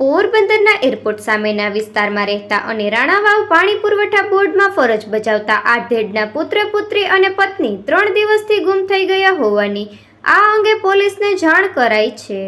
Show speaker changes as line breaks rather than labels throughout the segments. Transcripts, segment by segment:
પોરબંદરના એરપોર્ટ સામેના વિસ્તારમાં રહેતા અને રાણાવાવ પાણી પુરવઠા બોર્ડમાં ફરજ બજાવતા આધેડના પુત્ર, પુત્રી અને પત્ની ત્રણ દિવસથી ગુમ થઈ ગયા હોવાની આ અંગે પોલીસને જાણ કરાઈ છે.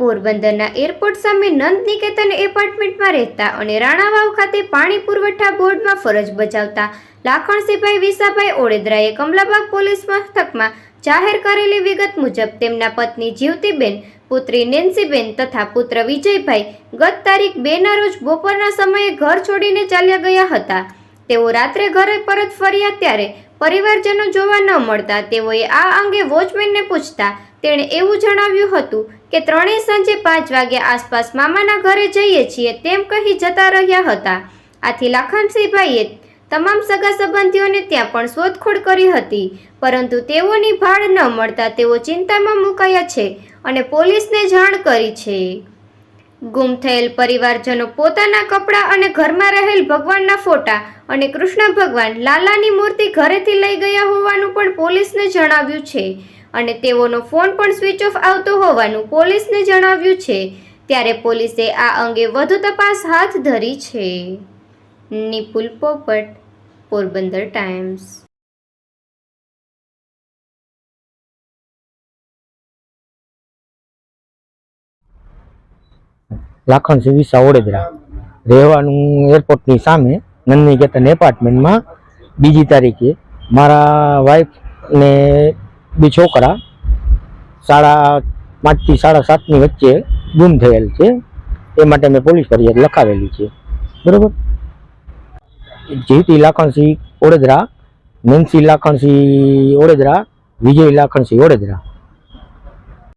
પોરબંદરના એરપોર્ટ સામે નંદ નિકેતન એપાર્ટમેન્ટમાં રહેતા અને રાણાવાવ ખાતે પાણી પુરવઠા બોર્ડમાં ફરજ બજાવતા લાખણસિંહભાઈ વિસાભાઈ ઓળેદરાએ કમલાબાગ પોલીસ મથકમાં જાહેર કરેલી વિગત મુજબ તેમના પત્ની જીવતીબેન, પુત્રી નેન્સીબેન તથા પુત્ર વિજયભાઈ ગત તારીખ બેના રોજ બપોરના સમયે ઘર છોડીને ચાલ્યા ગયા હતા. તેઓ રાત્રે ઘરે પરત ફર્યા ત્યારે પરિવારજનો જોવા ન મળતા તેઓએ આ અંગે વોચમેનને પૂછતા તેણે એવું જણાવ્યું હતું કે ત્રણેય સાંજે પાંચ વાગ્યા આસપાસ મામાના ઘરે જઈએ છીએ તેમ કહી જતા રહ્યા હતા. આથી લાખનસિંહભાઈએ તમામ સગા સંબંધીઓને ત્યાં પણ શોધખોળ કરી હતી. પરંતુ તેઓની ભાળ ન મળતા તેઓ ચિંતામાં મુકાયા છે અને પોલીસને જાણ કરી છે. ગુમ થયેલ પરિવારજનો પોતાના કપડાં અને ઘરમાં રહેલ ભગવાનના ફોટા અને કૃષ્ણ ભગવાન લાલાની મૂર્તિ ઘરેથી લઈ ગયા હોવાનું પણ પોલીસને જણાવ્યું છે અને તેઓનો ફોન પણ સ્વિચ ઓફ આવતો હોવાનું પોલીસને જણાવ્યું છે. ત્યારે પોલીસે આ અંગે વધુ તપાસ હાથ ધરી છે. નિપુલ પોપટ, પોરબંદર ટાઈમ્સ.
લાખણસિંહ વિસા વડોદરા રહેવાનું એરપોર્ટની સામે નંદની કેતન એપાર્ટમેન્ટમાં બીજી તારીખે મારા વાઈફ ને બે છોકરા સાડા પાંચથી સાડા સાતની વચ્ચે ગુમ થયેલ છે. એ માટે મેં પોલીસ ફરિયાદ લખાવેલી છે. બરોબર? જીવતી લાખણસિંહ ઓડેદરા નંદસિંહ લાખણસિંહ ઓડેદરા વિજય લાખણસિંહ ઓડેદરા.